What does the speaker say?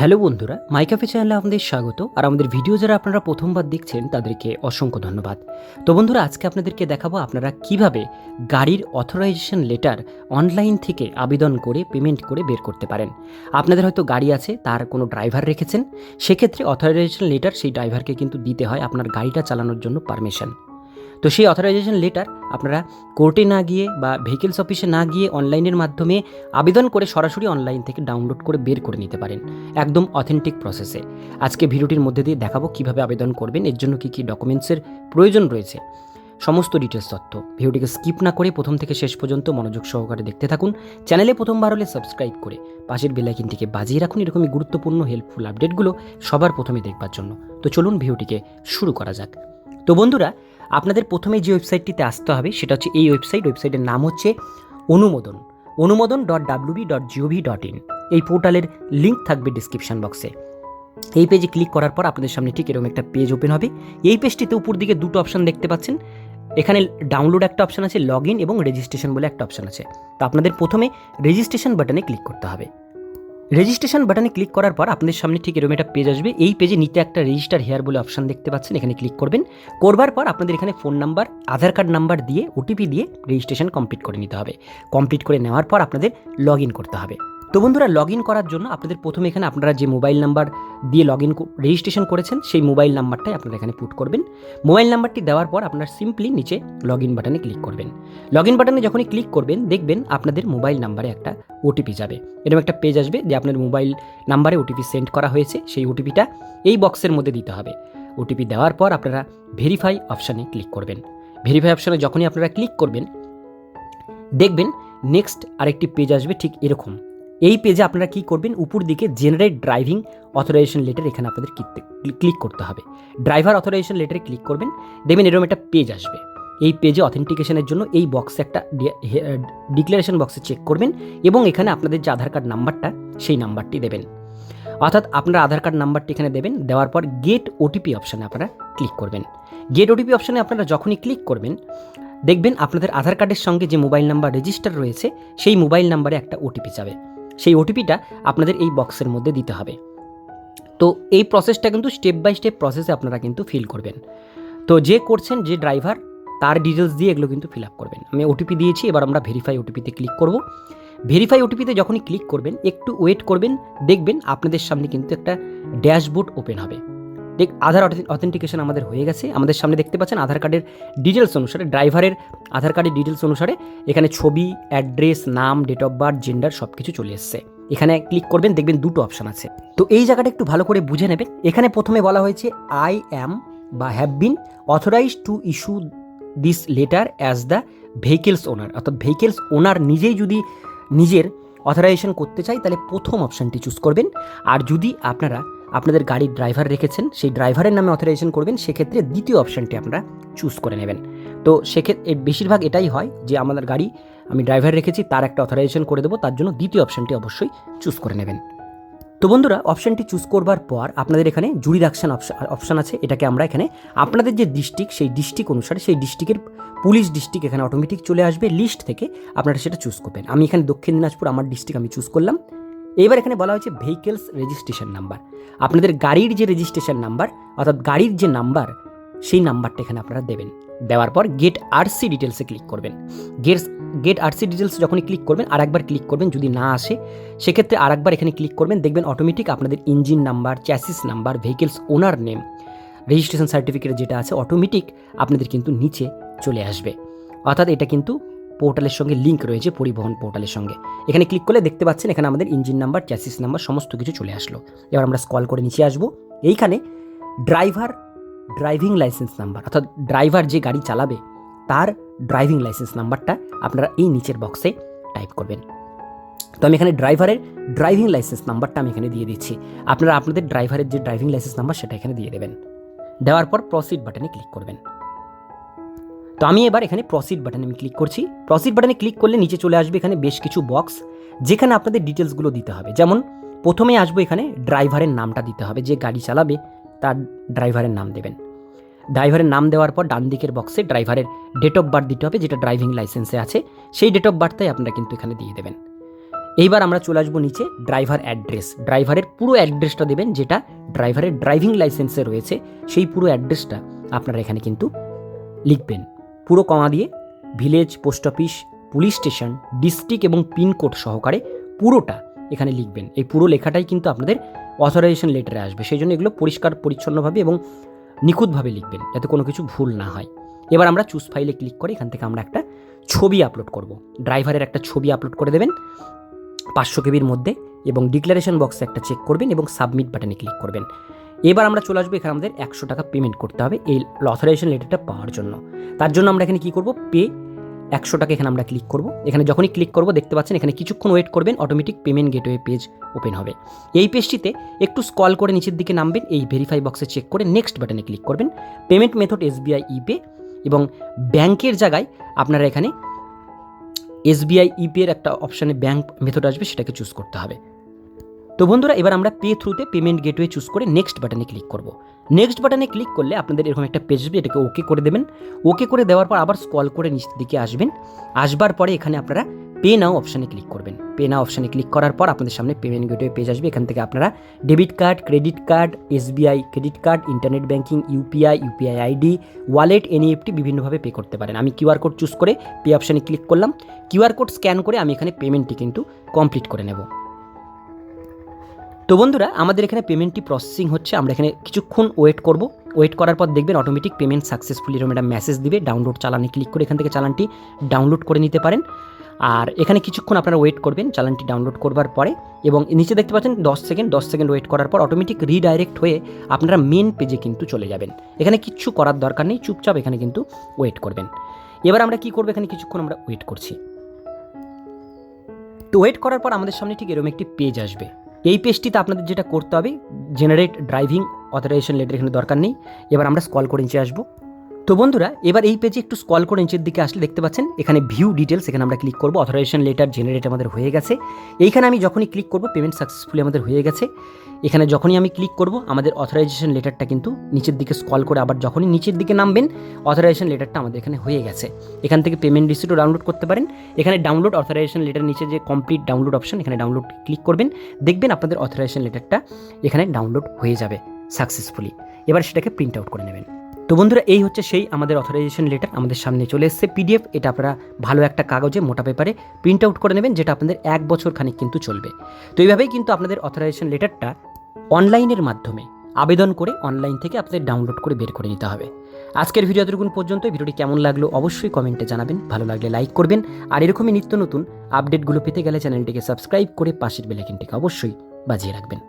Hello বন্ধুরা, মাইকাফে চ্যানেলে আপনাদের স্বাগত, আর আমাদের ভিডিও যারা আপনারা প্রথমবার দেখছেন, তাদেরকে অসংখ্য ধন্যবাদ। তো বন্ধুরা, আজকে আপনাদেরকে দেখাবো আপনারা কীভাবে গাড়ির অথরাইজেশন লেটার অনলাইন থেকে আবেদন করে পেমেন্ট করে বের করতে পারেন। আপনাদের হয়তো গাড়ি আছে, তার কোনো ড্রাইভার রেখেছেন, সেক্ষেত্রে অথরাইজেশন লেটার সেই ড্রাইভারকে কিন্তু দিতে হয় আপনার গাড়িটা চালানোর জন্য পারমিশন তো সেই অথরাইজেশন লেটার আপনারা কোর্টে না গিয়ে বা ভেহিকেলস অফিসে না গিয়ে অনলাইনের মাধ্যমে আবেদন করে সরাসরি অনলাইন থেকে ডাউনলোড করে বের করে নিতে পারেন একদম অথেন্টিক প্রসেসে আজকে ভিডিওটির মধ্যে দিয়ে দেখাবো কীভাবে আবেদন করবেন, এর জন্য কী কী ডকুমেন্টসের প্রয়োজন রয়েছে। সমস্ত ডিটেলস তথ্য। ভিডিওটিকে স্কিপ না করে প্রথম থেকে শেষ পর্যন্ত মনোযোগ সহকারে দেখতে থাকুন। চ্যানেলে প্রথমবার হলে সাবস্ক্রাইব করে পাশের বেলাইকিনটিকে বাজিয়ে রাখুন। এরকমই গুরুত্বপূর্ণ হেল্পফুল আপডেটগুলো সবার প্রথমে দেখবার জন্য। তো চলুন ভিডিওটিকে শুরু করা যাক। তো বন্ধুরা আপনাদের প্রথমে যে ওয়েবসাইটটিতে আসতে হবে সেটা হচ্ছে এই ওয়েবসাইট। ওয়েবসাইটের নাম হচ্ছে Anumodan. Anumodan dot WB dot gov dot in এই পোর্টালের লিঙ্ক থাকবে ডিসক্রিপশন বক্সে। এই পেজে ক্লিক করার পর আপনাদের সামনে ঠিক এরকম একটা পেজ ওপেন হবে। এই পেজটিতে উপর দিকে দুটো অপশন দেখতে পাচ্ছেন। এখানে ডাউনলোড একটা অপশন আছে লগ ইন এবং রেজিস্ট্রেশন বলে একটা অপশন আছে। তো আপনাদের প্রথমে রেজিস্ট্রেশন বাটনে ক্লিক করতে হবে। রেজিস্ট্রেশন বাটনে ক্লিক করার পর আপনাদের সামনে ঠিক এরকম একটা পেজ আসবে। এই পেজে নিতে একটা রেজিস্টার হেয়ার বলে অপশান দেখতে পাচ্ছেন, এখানে ক্লিক করবেন। করবার পর আপনাদের এখানে phone number Aadhaar card number দিয়ে ওটিপি দিয়ে রেজিস্ট্রেশন কমপ্লিট করে নিতে হবে। কমপ্লিট করে নেওয়ার পর আপনাদের লগ করতে হবে। তো বন্ধুরা লগ ইন করার জন্য আপনাদের প্রথমে এখানে আপনারা যে মোবাইল নাম্বার দিয়ে লগ ইন রেজিস্ট্রেশন করেছেন, সেই মোবাইল নাম্বারটাই আপনারা এখানে পুট করবেন। মোবাইল নাম্বারটি দেওয়ার পর আপনারা সিম্পলি নিচে লগ ইন বাটনে ক্লিক করবেন। লগ ইন বাটনে যখনই ক্লিক করবেন, দেখবেন আপনাদের মোবাইল নাম্বারে একটা ওটিপি যাবে। এরকম একটা পেজ আসবে যে আপনার মোবাইল নাম্বারে ওটিপি সেন্ড করা হয়েছে, সেই ওটিপিটা এই বক্সের মধ্যে দিতে হবে। ওটিপি দেওয়ার পর আপনারা ভেরিফাই অপশানে ক্লিক করবেন। ভেরিফাই অপশানে যখনই আপনারা ক্লিক করবেন, দেখবেন নেক্সট আরেকটি পেজ আসবে ঠিক এরকম। এই পেজে আপনারা কি করবেন? উপর দিকে জেনারেট ড্রাইভিং অথরাইজেশন লেটার এখানে আপনাদের ক্লিক করতে হবে। ড্রাইভার অথরাইজেশন লেটারে ক্লিক করবেন, দেখবেন এরকম একটা পেজ আসবে। এই পেজে অথেন্টিকেশনের জন্য এই বক্সে একটা ডিক্লারেশন বক্সে চেক করবেন এবং এখানে আপনাদের যে আধার কার্ড নাম্বারটা সেই নাম্বারটি দেবেন। অর্থাৎ আপনার আধার কার্ড নাম্বারটি এখানে দেবেন, দেওয়ার পর গেট ওটিপি অপশানে আপনারা ক্লিক করবেন। গেট ওটিপি অপশানে আপনারা যখনই ক্লিক করবেন, দেখবেন আপনাদের আধার কার্ডের সঙ্গে যে মোবাইল নাম্বার রেজিস্টার রয়েছে, সেই মোবাইল নাম্বারে একটা ওটিপি যাবে। সেই ওটিপিটা আপনাদের এই বক্সের মধ্যে দিতে হবে। তো এই প্রসেসটা কিন্তু স্টেপ বাই স্টেপ প্রসেসে আপনারা কিন্তু ফিল করবেন। তো যে করছেন, যে ড্রাইভার তার ডিটেলস দিয়ে এগুলো কিন্তু ফিল আপ করবেন। আমি ওটিপি দিয়েছি, এবার আমরা ভেরিফাই ওটিপিতে ক্লিক করব। ভেরিফাই ওটিপিতে যখনই ক্লিক করবেন, একটু ওয়েট করবেন, দেখবেন আপনাদের সামনে কিন্তু একটা ড্যাশবোর্ড ওপেন হবে। দেখ আধার অথেন্টিকেশন আমাদের হয়ে গেছে। আমাদের সামনে দেখতে পাচ্ছেন আধার কার্ডের ডিটেলস অনুসারে ড্রাইভারের আধার কার্ডের ডিটেলস অনুসারে এখানে ছবি অ্যাড্রেস নাম ডেট অফ বার্থ জেন্ডার সব কিছু চলে এসছে। এখানে ক্লিক করবেন, দেখবেন দুটো অপশান আছে। তো এই জায়গাটা একটু ভালো করে বুঝে নেবেন। এখানে প্রথমে বলা হয়েছে আই অ্যাম বা have been authorize to issue this letter as the vehicles owner অর্থাৎ ভেহিকেলস ওনার নিজেই যদি নিজের অথরাইজেশন করতে চাই তাহলে প্রথম অপশানটি চুজ করবেন। আর যদি আপনারা আপনাদের গাড়ির ড্রাইভার রেখেছেন, সেই ড্রাইভারের নামে অথরাইজেশন করবেন, সেক্ষেত্রে দ্বিতীয় অপশানটি আপনারা চুজ করে নেবেন। তো সেক্ষেত্রে বেশিরভাগ এটাই হয় যে আমাদের গাড়ি আমি ড্রাইভার রেখেছি, তার একটা অথরাইজেশন করে দেবো, তার জন্য দ্বিতীয় অপশানটি অবশ্যই চুজ করে নেবেন। তো বন্ধুরা অপশানটি চুজ করবার পর আপনাদের এখানে জুরি জুরিদাকশন অপশান আছে, এটাকে আমরা এখানে আপনাদের যে ডিস্ট্রিক্ট সেই ডিস্ট্রিক্ট অনুসারে, সেই ডিস্ট্রিক্টের পুলিশ ডিস্ট্রিক্ট এখানে অটোমেটিক চলে আসবে লিস্ট থেকে আপনারা সেটা চুজ করবেন। আমি এখানে দক্ষিণ দিনাজপুর, আমার ডিস্ট্রিক্ট আমি চুজ করলাম। এবার এখানে বলা হয়েছে ভেহিকেলস রেজিস্ট্রেশন নাম্বার আপনাদের গাড়ির যে রেজিস্ট্রেশন নাম্বার অর্থাৎ গাড়ির যে নাম্বার সেই নাম্বারটা এখানে আপনারা দেবেন। দেওয়ার পর গেট আরসি ডিটেলসে ক্লিক করবেন। গেট গেট আরসি ডিটেলস যখনই ক্লিক করবেন আর একবার ক্লিক করবেন যদি না আসে, সেক্ষেত্রে আর একবার এখানে ক্লিক করবেন, দেখবেন অটোমেটিক আপনাদের engine number chassis number vehicles owner name registration certificate যেটা আছে অটোমেটিক আপনাদের কিন্তু নিচে চলে আসবে। অর্থাৎ এটা কিন্তু পোর্টালের সঙ্গে লিঙ্ক রয়েছে, পরিবহন পোর্টালের সঙ্গে। এখানে ক্লিক করলে দেখতে পাচ্ছেন এখানে আমাদের ইঞ্জিন নাম্বার চ্যাসিস নাম্বার সমস্ত কিছু চলে আসলো। এবার আমরা স্কল করে নিচে আসব। এইখানে ড্রাইভার ড্রাইভিং লাইসেন্স নাম্বার অর্থাৎ ড্রাইভার যে গাড়ি চালাবে, তার ড্রাইভিং লাইসেন্স নাম্বারটা আপনারা এই নিচের বক্সে টাইপ করবেন। তো আমি এখানে ড্রাইভারের ড্রাইভিং লাইসেন্স নাম্বারটা আমি এখানে দিয়ে দিচ্ছি। আপনারা আপনাদের ড্রাইভারের যে ড্রাইভিং লাইসেন্স নাম্বার সেটা এখানে দিয়ে দেবেন। দেওয়ার পর প্রসিড বাটনে ক্লিক করবেন। তো আমি এবার এখানে প্রসিড বাটনে আমি ক্লিক করছি। প্রসিড বাটনে ক্লিক করলে নিচে চলে আসবে এখানে বেশ কিছু বক্স যেখানে আপনাদের ডিটেলসগুলো দিতে হবে। যেমন, প্রথমে আসব এখানে ড্রাইভারের নামটা দিতে হবে। যে গাড়ি চালাবে, তার ড্রাইভারের নাম দেবেন। ড্রাইভারের নাম দেওয়ার পর ডান দিকের বক্সে ড্রাইভারের ডেট অফ বার্থ দিতে হবে, যেটা ড্রাইভিং লাইসেন্সে আছে। সেই ডেট অফ বার্থটাই আপনারা কিন্তু এখানে দিয়ে দেবেন। এইবার আমরা চলে আসব নিচে ড্রাইভার অ্যাড্রেস ড্রাইভারের পুরো অ্যাড্রেসটা দেবেন, যেটা ড্রাইভারের ড্রাইভিং লাইসেন্সে রয়েছে। সেই পুরো অ্যাড্রেসটা আপনারা এখানে কিন্তু লিখবেন। পুরো কমা দিয়ে village post office, police station, district এবং পিনকোড সহকারে পুরোটা এখানে লিখবেন। এই পুরো লেখাটাই কিন্তু আপনাদের অথরাইজেশন লেটারে আসবে। সেই জন্য এগুলো পরিষ্কার, পরিচ্ছন্নভাবে এবং নিখুঁতভাবে লিখবেন যাতে কোনো কিছু ভুল না হয়। এবার আমরা চুজ ফাইলে ক্লিক করে এখান থেকে আমরা একটা ছবি আপলোড করব। ড্রাইভারের একটা ছবি আপলোড করে দেবেন। পাঁচশো কেবির মধ্যে এবং ডিক্লারেশন বক্সে একটা চেক করবেন এবং সাবমিট বাটনে ক্লিক করবেন। এবার আমরা চলে আসব এখানে আমাদের একশো টাকা পেমেন্ট করতে হবে এই অথরাইজেশন লেটারটা পাওয়ার জন্য। তার জন্য আমরা এখানে কী করব? পে একশো টাকা এখানে আমরা ক্লিক করব। এখানে যখনই ক্লিক করব, দেখতে পাচ্ছেন এখানে কিছুক্ষণ ওয়েট করবেন automatic payment gateway page open হবে। এই পেজটিতে একটু স্কল করে নিচের দিকে নামবেন, এই ভেরিফাই বক্সে চেক করে নেক্সট বাটনে ক্লিক করবেন। পেমেন্ট মেথড এসবিআই ইপে এবং ব্যাংকের জায়গায় আপনারা এখানে এসবিআই ইপে এর একটা অপশানে ব্যাংক মেথড আসবে, সেটাকে চুজ করতে হবে। তো বন্ধুরা, এবার আমরা পে থ্রুতে পেমেন্ট গেটওয়ে চুজ করে নেক্সট বাটনে ক্লিক করব। নেক্সট বাটনে ক্লিক করলে আপনাদের এরকম একটা পেজ আসবে, এটাকে ওকে করে দেবেন। ওকে করে দেওয়ার পর আবার স্কল করে নিচের দিকে আসবেন। আসবার পরে এখানে আপনারা পে নাও অপশানে ক্লিক করবেন। পে নাও অপশানে ক্লিক করার পর আপনাদের সামনে পেমেন্ট গেটওয়ে পেজ আসবে। এখান থেকে আপনারা debit card credit card SBI credit card internet banking UPI UPI ID wallet NEFT বিভিন্নভাবে পে করতে পারেন। আমি কিউআর কোড চুজ করে পে অপশানে ক্লিক করলাম। কিউআর কোড স্ক্যান করে আমি এখানে পেমেন্টটি কিন্তু কমপ্লিট করে নেব। তো বন্ধুরা, আমাদের এখানে পেমেন্টটি প্রসেসিং হচ্ছে। আমরা এখানে কিছুক্ষণ ওয়েট করব। ওয়েট করার পর দেখবেন অটোমেটিক পেমেন্ট সাকসেসফুলি এরকম একটা মেসেজ দিবে। ডাউনলোড চালানে ক্লিক করে এখান থেকে চালানটি ডাউনলোড করে নিতে পারেন। আর এখানে কিছুক্ষণ আপনারা ওয়েট করবেন চালানটি ডাউনলোড করবার পরে। এবং নিচে দেখতে পাচ্ছেন দশ সেকেন্ড দশ সেকেন্ড ওয়েট করার পর অটোমেটিক রিডাইরেক্ট হয়ে আপনারা মেন পেজে কিন্তু চলে যাবেন। এখানে কিচ্ছু করার দরকার নেই, চুপচাপ এখানে কিন্তু ওয়েট করবেন। এবার আমরা কি করব? এখানে কিছুক্ষণ আমরা ওয়েট করছি। তো ওয়েট করার পর আমাদের সামনে ঠিক এরকম একটি পেজ আসবে। এই পেজটিতে আপনাদের যেটা করতে হবে জেনারেট ড্রাইভিং অথরাইজেশন লেটার এখানে দরকার নেই। এবার আমরা স্কল করে নিচে আসব। তো বন্ধুরা, এবার এই পেজে একটু স্কল করে নিচের দিকে আসলে দেখতে পাচ্ছেন, এখানে ভিউ ডিটেলস এখানে আমরা ক্লিক করব। অথরাইজেশন লেটার জেনারেট আমাদের হয়ে গেছে। এইখানে আমি যখনই ক্লিক করব পেমেন্ট সাকসেসফুলি আমাদের হয়ে গেছে। এখানে যখনই আমি ক্লিক করব, আমাদের অথরাইজেশন লেটারটা কিন্তু নিচের দিকে স্কল করে আবার যখনই নিচের দিকে নামবেন অথরাইজেশন লেটারটা আমাদের এখানে হয়ে গেছে। এখান থেকে পেমেন্ট রিসিটও ডাউনলোড করতে পারেন। এখানে ডাউনলোড অথরাইজেশন লেটার নিচে যে কমপ্লিট ডাউনলোড অপশন এখানে ডাউনলোড ক্লিক করবেন। দেখবেন আপনাদের অথরাইজেশন লেটারটা এখানে ডাউনলোড হয়ে যাবে সাকসেসফুলি এবার সেটাকে প্রিন্ট আউট করে নেবেন। তো বন্ধুরা, এই হচ্ছে সেই আমাদের অথরাইজেশন লেটার আমাদের সামনে চলে এসেছে। পিডিএফ এটা আপনারা ভালো একটা কাগজে, মোটা পেপারে প্রিন্ট আউট করে নেবেন, যেটা আপনাদের এক বছর খানিক কিন্তু চলবে। তো এইভাবেই কিন্তু আপনাদের অথরাইজেশন লেটারটা অনলাইনের মাধ্যমে আবেদন করে অনলাইন থেকে আপনাদের ডাউনলোড করে বের করে নিতে হবে। আজকের ভিডিও এতটুকুন পর্যন্ত ভিডিওটি কেমন লাগল অবশ্যই কমেন্টে জানাবেন। ভালো লাগলে লাইক করবেন। আর এরকমই নিত্য নতুন আপডেটগুলো পেতে গেলে চ্যানেলটিকে সাবস্ক্রাইব করে পাশের বেলাইকিনটিকে অবশ্যই বাজিয়ে রাখবেন।